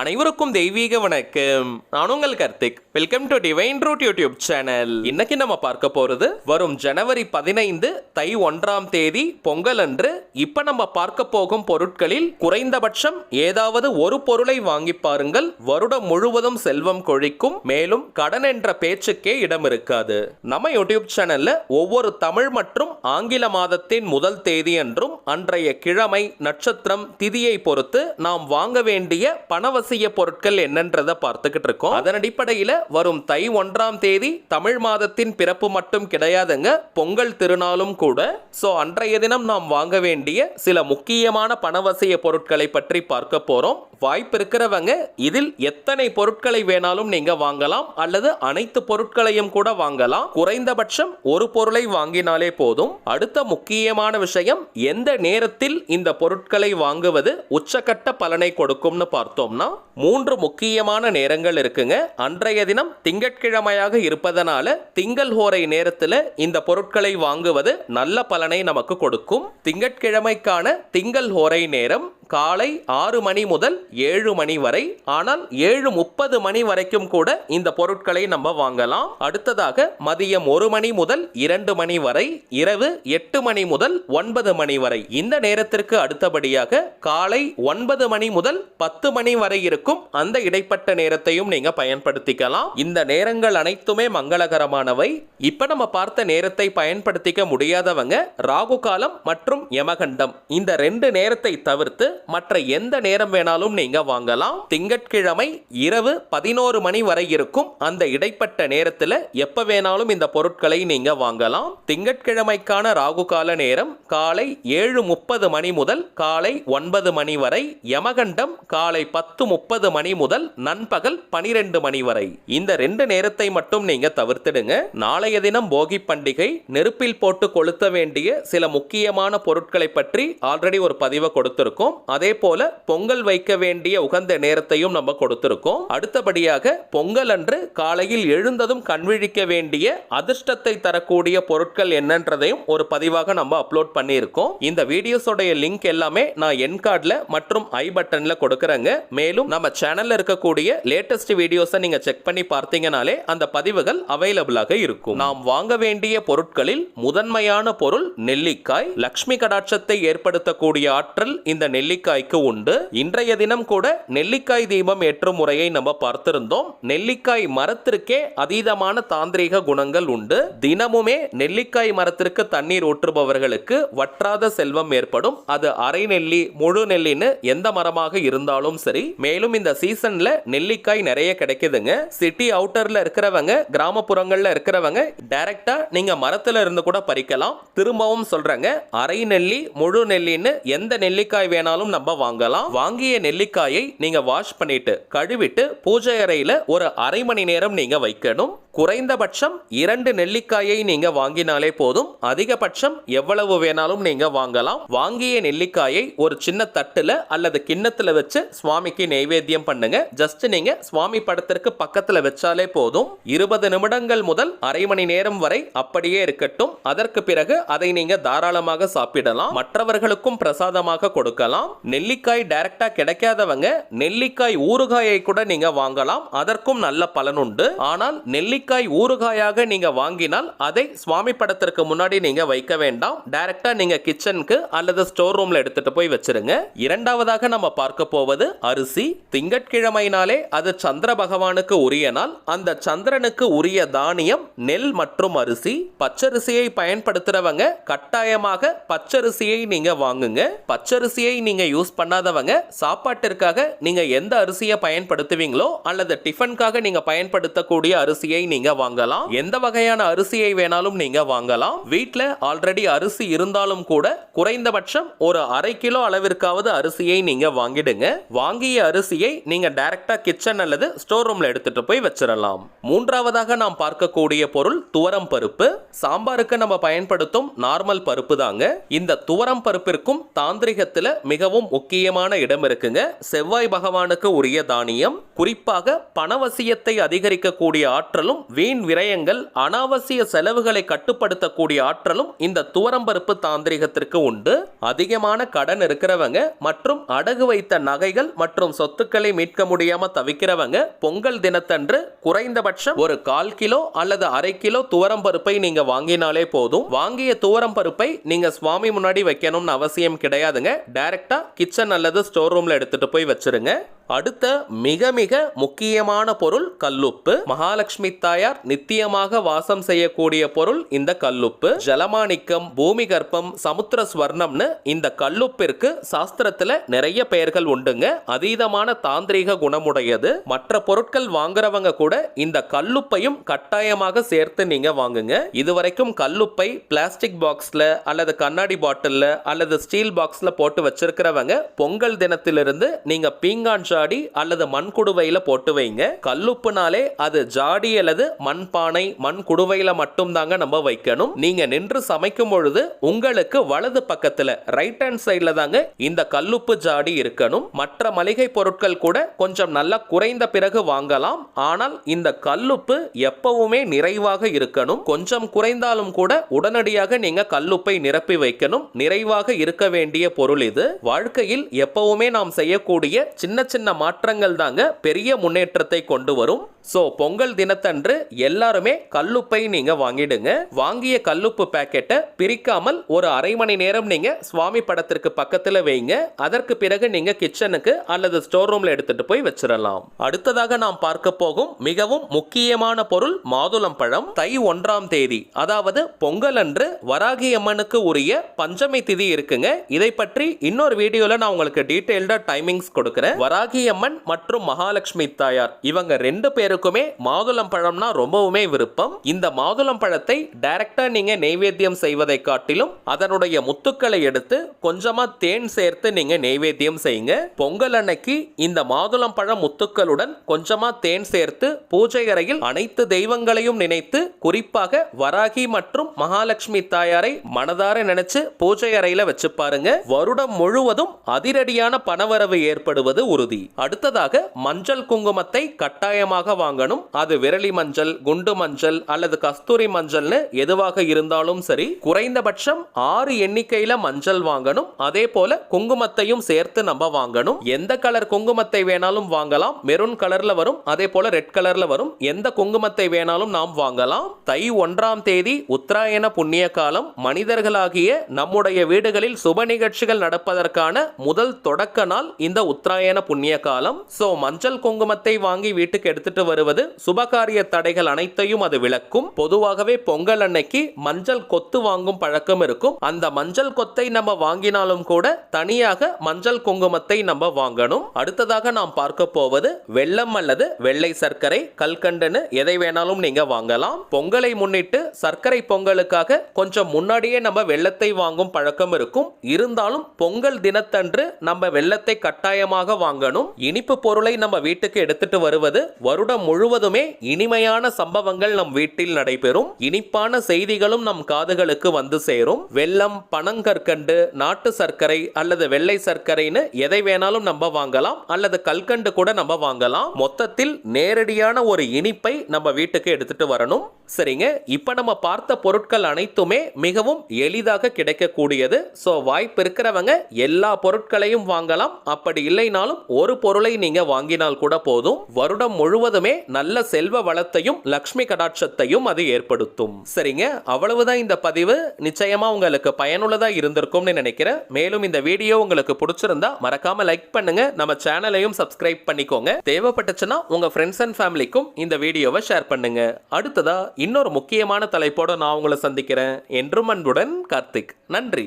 அனைவருக்கும் தெய்வீக வணக்கம். நான் உங்கள் Karthik. Welcome to divine root YouTube channel இன்னைக்கு நம்ம பார்க்க போறது வரும் ஜனவரி பதினைந்து தை ஒன்றாம் தேதி பொங்கல் அன்று. இப்ப நம்ம பார்க்க போகும் பொருட்களில் குறைந்தபட்சம் ஏதாவது ஒரு பொருளை வாங்கி பாருங்கள். வருடம் முழுவதும் செல்வம் கொழிக்கும். மேலும் கடன் என்ற பேச்சுக்கே இடம் இருக்காது. நம்ம யூடியூப் சேனல்ல ஒவ்வொரு தமிழ் மற்றும் ஆங்கில மாதத்தின் முதல் தேதி என்றும் அன்றைய கிழமை நட்சத்திரம் திதியை பொறுத்து நாம் வாங்க வேண்டிய அவசிய பொருட்கள் என்னன்றதை பார்த்துக்கிட்டு இருக்கோம் அதன் அடிப்படையில் வரும் தை ஒன்றாம் தேதி தமிழ் மாதத்தின் பிறப்பு மட்டும் கிடையாதுங்க பொங்கல் திருநாளும் கூட. ஸோ அன்றைய தினம் நாம் வாங்க வேண்டிய சில முக்கியமான பணவசிய பொருட்களை பற்றி பார்க்க போகிறோம் வாய்ப்பு இருக்கிறவங்க இதில் எத்தனை பொருட்களை வேணாலும் நீங்க வாங்கலாம் அல்லது அனைத்து பொருட்களையும் கூட வாங்கலாம். குறைந்தபட்சம் ஒரு பொருளை வாங்கினாலே போதும். அடுத்த முக்கியமான விஷயம் எந்த நேரத்தில் இந்த பொருட்களை வாங்குவது உச்சக்கட்ட பலனை கொடுக்கும்னு பார்த்தோம்னா மூன்று முக்கியமான நேரங்கள் இருக்குங்க. அன்றைய தினம் திங்கட்கிழமையாக இருப்பதனால திங்கள் ஹோரை நேரத்தில் இந்த பொருட்களை வாங்குவது நல்ல பலனை நமக்கு கொடுக்கும். திங்கட்கிழமைக்கான திங்கள் ஹோரை நேரம் காலை ஆறு மணி முதல் ஏழு மணி வரை. ஆனால் ஏழு முப்பது மணி வரைக்கும் கூட இந்த பொருட்களை நம்ம வாங்கலாம். அடுத்ததாக மதியம் ஒரு மணி முதல் இரண்டு மணி வரை இரவு எட்டு மணி முதல் ஒன்பது மணி வரை. இந்த நேரத்திற்கு அடுத்தபடியாக காலை ஒன்பது மணி முதல் பத்து மணி வரை இருக்கும். அந்த இடைப்பட்ட நேரத்தையும் நீங்க பயன்படுத்திக்கலாம். இந்த நேரங்கள் அனைத்துமே மங்களகரமானவை. இப்ப நம்ம பார்த்த நேரத்தை பயன்படுத்திக்க முடியாதவங்க ராகு காலம் மற்றும் யமகண்டம். இந்த ரெண்டு நேரத்தை தவிர்த்து மற்ற எந்த நேரம் வேணாலும் நீங்க வாங்கலாம். திங்கட்கிழமை இரவு பதினோரு மணி வரை இருக்கும். அந்த இடைப்பட்ட நேரத்தில் எப்ப வேணாலும் இந்த பொருட்களை நீங்க வாங்கலாம். திங்கட்கிழமைக்கான ராகு கால நேரம் காலை ஏழு முப்பது மணி முதல் காலை ஒன்பது மணி வரை. யமகண்டம் காலை பத்து முப்பது மணி முதல் நண்பகல் பனிரெண்டு மணி வரை. இந்த ரெண்டு நேரத்தை மட்டும் நீங்க தவிர்த்திடுங்க. நாளைய தினம் போகி பண்டிகை நெருப்பில் போட்டு கொளுத்த வேண்டிய சில முக்கியமான பொருட்களை பற்றி ஆல்ரெடி ஒரு பதிவை கொடுத்திருக்கோம். அதே போல பொங்கல் வைக்க வேண்டிய உகந்த நேரத்தையும் நம்ம கொடுத்திருக்கோம். அடுத்தபடியாக பொங்கல் அன்று காலையில் எழுந்ததும் கண்விழிக்க வேண்டிய அதிர்ஷ்டத்தை தரக்கூடிய பொருட்கள் என்னன்றதையும் ஒரு பதிவாக நம்ம அப்லோட் பண்ணியிருக்கோம். இந்த வீடியோஸோடைய லிங்க் எல்லாமே நான் என் கார்டில் மற்றும் ஐ பட்டனில் கொடுக்குறேங்க. மேலும் நம்ம சேனல்ல இருக்கக்கூடிய லேட்டஸ்ட் வீடியோஸை நீங்க செக் பண்ணி பார்த்தீங்கனாலே அந்த பதிவுகள் அவைலபிளாக இருக்கும். நாம் வாங்க வேண்டிய பொருட்களில் முதன்மையான பொருள் நெல்லிக்காய். லக்ஷ்மி கடாட்சத்தை ஏற்படுத்தக்கூடிய ஆற்றல் இந்த நெல்லிக்காய்க்கு உண்டு. இன்றைய தினம் கூட நெல்லிக்காய் தீபம் ஏற்றும் முறையை நம்ம பார்த்திருந்தோம். நெல்லிக்காய் மரத்திற்கே அதீதமான தாந்திரீக குணங்கள் உண்டு. தினமுமே நெல்லிக்காய் மரத்திற்கு தண்ணீர் ஊற்றுபவர்களுக்கு வற்றாத செல்வம் ஏற்படும். அது அரை நெல்லி முழு நெல்லின்னு எந்த மரமாக இருந்தாலும் சரி மேலும் இந்த சீசன்ல நெல்லிக்காய் நிறைய கிடைக்குதுங்க. சிட்டி அவுட்டர்ல இருக்கிறவங்க கிராமப்புறங்கள்ல இருக்கிறவங்க டைரக்டா நீங்க மரத்துல இருந்து கூட பறிக்கலாம். திரும்பவும் சொல்றேங்க அரை நெல்லி முழு நெல்லின்னு எந்த நெல்லிக்காய் வேணாலும் நம்ம வாங்கலாம். வாங்கிய நெல்லிக்காயை நீங்க வாஷ் பண்ணிட்டு கழுவிட்டு பூஜை அறையில ஒரு அரை மணி நேரம் நீங்க வைக்கணும். குறைந்தபட்சம் இரண்டு நெல்லிக்காயை நீங்க வாங்கினாலே போதும். அதிகபட்சம் எவ்வளவு வேணாலும் நீங்க வாங்கலாம். வாங்கிய நெல்லிக்காயை ஒரு சின்ன தட்டுல அல்லது கிண்ணத்துல வச்சு சுவாமிக்கு நைவேத்தியம் பண்ணுங்க. ஜஸ்ட் நீங்க சுவாமி படத்திற்கு பக்கத்துல வச்சாலே போதும். இருபது நிமிடங்கள் முதல் அரை மணி நேரம் வரை அப்படியே இருக்கட்டும். அதற்கு பிறகு அதை நீங்க தாராளமாக சாப்பிடலாம். மற்றவர்களுக்கும் பிரசாதமாக கொடுக்கலாம். நெல்லிக்காய் டைரக்டா கிடைக்காதவங்க நெல்லிக்காய் ஊறுகாயை கூட நீங்க வாங்கலாம். அதற்கும் நல்ல பலன் உண்டு. ஆனால் நெல்லிக்காய் ஊறுகாயாக நீங்க வாங்கினால் அதை சுவாமி படத்திற்கு முன்னாடி நீங்க வைக்க வேண்டாம். டைரக்டா நீங்க கிச்சனுக்கு அல்லது ஸ்டோர் ரூம்ல எடுத்துட்டு போய் வச்சிருங்க. இரண்டாவதாக நம்ம பார்க்க போவது அரிசி. திங்கட்கிழமைனாலே அது சந்திர பகவானுக்கு உரிய நாள் அந்த சந்திரனுக்கு உரிய தானியம் நெல் மற்றும் அரிசி பச்சரிசியை பயன்படுத்துறவங்க கட்டாயமாக பச்சரிசியை நீங்க வாங்குங்க. பச்சரிசியை நீங்க யூஸ் பண்ணாதவங்க சாப்பாட்டிற்காக நீங்க எந்த அரிசியை பயன்படுத்துவீங்களோ அல்லது டிஃபனுக்காக நீங்க பயன்படுத்தக்கூடிய அரிசியை நீங்க வாங்கலாம். எந்த வகையான அரிசியை வேணாலும் நீங்க வாங்கலாம். வீட்ல ஆல்ரெடி அரிசி இருந்தாலும் கூட குறைந்தபட்சம் ஒரு அரை கிலோ அளவிற்காவது அரிசியை நீங்க வாங்கிடுங்க. வாங்கிய அரிசியை நீங்க டைரக்டா கிச்சன் அல்லது ஸ்டோர் ரூம்ல எடுத்துட்டு போய் வச்சிடலாம். மூன்றாவதாக நாம் பார்க்கக்கூடிய பொருள் துவரம் பருப்பு. சாம்பாருக்கு நம்ம பயன்படுத்தும் நார்மல் பருப்பு தாங்க. இந்த துவரம் பருப்பிற்கும் தாந்திரிகத்துல மிகவும் முக்கியமான இடம் இருக்குங்க. செவ்வாய் பகவானுக்கு உரிய தானியம். குறிப்பாக பணவசியத்தை அதிகரிக்கக்கூடிய ஆற்றலும் வீண் விரயங்கள் அனாவசிய செலவுகளை கட்டுப்படுத்தக்கூடிய ஆற்றலும் இந்த துவரம்பருப்பு தாந்திரிகத்திற்கு உண்டு. அதிகமான கடன் இருக்கிறவங்க மற்றும் அடகு வைத்த நகைகள் மற்றும் சொத்துக்களை மீட்க முடியாம தவிக்கிறவங்க பொங்கல் தினத்தன்று குறைந்தபட்சம் ஒரு கால் கிலோ அல்லது அரை கிலோ துவரம்பருப்பை நீங்க வாங்கினாலே போதும். வாங்கிய துவரம்பருப்பை நீங்க சுவாமி முன்னாடி வைக்கணும்னு அவசியம் கிடையாதுங்க. டைரக்டா கிச்சன் அல்லது ஸ்டோர் ரூம்ல எடுத்துட்டு போய் வச்சிருங்க. அடுத்த மிக மிக முக்கியமான பொருள் கல்லுப்பு. மகாலட்சுமி தாயார் நித்தியமாக வாசம் செய்யக்கூடிய பொருள் இந்த கல்லுப்பு. ஜலமாணிக்கம் பூமி கர்ப்பம் சமுத்திர ஸ்வர்ணம்னு இந்த கல்லுப்பிற்கு சாஸ்திரத்துல நிறைய பெயர்கள் உண்டுங்க. அதீதமான தாந்திரீக குணமுடையது. மற்ற பொருட்கள் வாங்குறவங்க கூட இந்த கல்லுப்பையும் கட்டாயமாக சேர்த்து நீங்க வாங்குங்க. இதுவரைக்கும் கல்லுப்பை பிளாஸ்டிக் பாக்ஸ்ல அல்லது கண்ணாடி பாட்டில்ல அல்லது ஸ்டீல் பாக்ஸ்ல போட்டு வச்சிருக்கிறவங்க பொங்கல் தினத்திலிருந்து நீங்க பீங்கான் ஜாடி அல்லது மண் குடுவையில் போட்டு வைங்க. கல்லுப்புனாலே அது ஜாடி அல்லது மண் பானை மண் குடுவையில் மட்டும்தாங்க நம்ம வைக்கணும். நீங்க நின்று சமைக்கும் பொழுது உங்களுக்கு வலது பக்கத்துல ரைட் ஹேண்ட் சைட்ல தாங்க இந்த கல்லுப்பு ஜாடி இருக்கணும். மற்ற மளிகை பொருட்கள் கூட கொஞ்சம் நல்லா குறைந்த பிறகு வாங்கலாம். ஆனால் இந்த கல்லுப்பு எப்பவுமே நிறைவாக இருக்கணும். கொஞ்சம் குறைந்தாலும் கூட உடனடியாக நீங்க கல்லுப்பை நிரப்பி வைக்கணும். நிறைவாக இருக்க வேண்டிய பொருள் இது. வாழ்க்கையில் எப்பவுமே நாம் செய்யக்கூடிய சின்ன சின்ன சின்ன மாற்றங்கள் தாங்க பெரிய முன்னேற்றத்தை கொண்டு வரும். ஸோ பொங்கல் தினத்தன்று எல்லாருமே கல்லுப்பை நீங்கள் வாங்கிடுங்க. வாங்கிய கல்லுப்பு பேக்கெட்டை பிரிக்காமல் ஒரு அரை மணி நேரம் நீங்கள் சுவாமி படத்திற்கு பக்கத்தில் வைங்க. அதற்கு பிறகு நீங்கள் கிச்சனுக்கு அல்லது ஸ்டோர் ரூமில் எடுத்துகிட்டு போய் வச்சிடலாம். அடுத்ததாக நாம் பார்க்க போகும் மிகவும் முக்கியமான பொருள் மாதுளம் பழம். தை ஒன்றாம் தேதி அதாவது பொங்கல் அன்று வராகி அம்மனுக்கு உரிய பஞ்சமி திதி இருக்குங்க. இதை பற்றி இன்னொரு வீடியோவில் நான் உங்களுக்கு டீட்டெயில்டாக டைமிங்ஸ் கொடுக்குறேன். வராகி அம்மன் மற்றும் மகாலட்சுமி தாயார். இவங்க ரெண்டு பேருக்குமே மாதுளம் பழம்னா ரொம்பவுமே விருப்பம். இந்த மாதுளம் பழத்தை டைரக்டா நீங்க நெய்வேத்தியம் செய்வதை காட்டிலும் அதனுடைய முத்துக்களை எடுத்து கொஞ்சமா தேன் சேர்த்து நீங்க நெய்வேத்தியம் செய்யுங்க. பொங்கல் அன்னைக்கு இந்த மாதுளம் பழம் முத்துக்களுடன் கொஞ்சமா தேன் சேர்த்து பூஜை அறையில் அனைத்து தெய்வங்களையும் நினைத்து குறிப்பாக வராகி மற்றும் மகாலட்சுமி தாயாரை மனதார நினைச்சு பூஜை அறையில வச்சு பாருங்க. வருடம் முழுவதும் அதிரடியான பணவரவு ஏற்படுவது உறுதி. அடுத்ததாக மஞ்சள் குங்குமத்தை கட்டாயமாக வாங்கணும். அது விரலி மஞ்சள் குண்டு மஞ்சள் அல்லது கஸ்தூரி மஞ்சள்னு எதுவாக இருந்தாலும் சரி குறைந்தபட்சம் ஆறு எண்ணிக்கையில மஞ்சள் வாங்கணும். அதே போல குங்குமத்தையும் சேர்த்து நம்ம வாங்கணும். எந்த கலர் குங்குமத்தை வேணாலும் வாங்கலாம். மெரூன் கலர்ல வரும் அதே போல ரெட் கலர்ல வரும். எந்த குங்குமத்தை வேணாலும் நாம் வாங்கலாம். தை ஒன்றாம் தேதி உத்தராயண புண்ணிய காலம். மனிதர்களாகிய நம்முடைய வீடுகளில் சுப நிகழ்ச்சிகள் நடப்பதற்கான முதல் தொடக்க நாள் இந்த உத்தராயண புண்ணிய காலம். சோ மஞ்சள் குங்குமத்தை வாங்கி வீட்டுக்கு எடுத்துட்டு வருவது சுபகாரிய தடைகள் அனைத்தையும் அது விளக்கும். பொதுவாகவே பொங்கல் அன்னைக்கு மஞ்சள் கொத்து வாங்கும் பழக்கம் இருக்கும். அந்த மஞ்சள் கொத்தை நம்ம வாங்கினாலும் கூட தனியாக மஞ்சள் குங்குமத்தை நம்ம வாங்கணும். அடுத்ததாக நாம் பார்க்க போவது வெள்ளம் அல்லது வெள்ளை சர்க்கரை கல்கண்டுன்னு எதை வேணாலும் நீங்க வாங்கலாம். பொங்கலை முன்னிட்டு சர்க்கரை பொங்கலுக்காக கொஞ்சம் முன்னாடியே நம்ம வெள்ளத்தை வாங்கும் பழக்கம் இருக்கும். இருந்தாலும் பொங்கல் தினத்தன்று நம்ம வெள்ளத்தை கட்டாயமாக வாங்கணும். இனிப்பு பொருளை நம்ம வீட்டுக்கு எடுத்துட்டு வருவது வருடம் முழுவதுமே இனிமையான சம்பவங்கள் நம் வீட்டில் நடைபெறும். இனிப்பான செய்திகளும் நம் காதுகளுக்கு வந்து சேரும். வெள்ளம் பனங்கற்கண்டு நாட்டு சர்க்கரை அல்லது வெள்ளை சர்க்கரைன்னு எதை வேணாலும் நம்ம வாங்கலாம். அல்லது கல்கண்டு கூட நம்ம வாங்கலாம். மொத்தத்தில் நேரடியான ஒரு இனிப்பை நம்ம வீட்டுக்கு எடுத்துட்டு வரணும். சரிங்க? இப்ப நம்ம பார்த்த பொருட்கள் அனைத்துமே மிகவும் எளிதாக கிடைக்கக்கூடியது. ஸோ வாய்ப்பு இருக்கிறவங்க எல்லா பொருட்களையும் வாங்கலாம். அப்படி இல்லைனாலும் ஒரு ஒரு பொருளை நீங்க வாங்கினால் கூட போதும். வருடம் முழுவதுமே நல்ல செல்வ வளத்தையும் லக்ஷ்மி கடாட்சத்தையும் அது ஏற்படுத்தும். சரிங்க? அவ்வளவுதான் இந்த பதிவு. நிச்சயமா உங்களுக்கு பயனுள்ளதா இருந்திருக்கும்னு நினைக்கிறேன். மேலும் இந்த வீடியோ உங்களுக்கு பிடிச்சிருந்தா மறக்காம லைக் பண்ணுங்க. நம்ம சேனலையும் சப்ஸ்கிரைப் பண்ணிக்கோங்க. தேவைப்பட்டுச்சுன்னா உங்க ஃப்ரெண்ட்ஸ் அண்ட் ஃபேமிலிக்கும் இந்த வீடியோவை ஷேர் பண்ணுங்க. அடுத்ததா இன்னொரு முக்கியமான தலைப்போட நான் உங்களை சந்திக்கிறேன். என்றும் அன்புடன் கார்த்திக். நன்றி.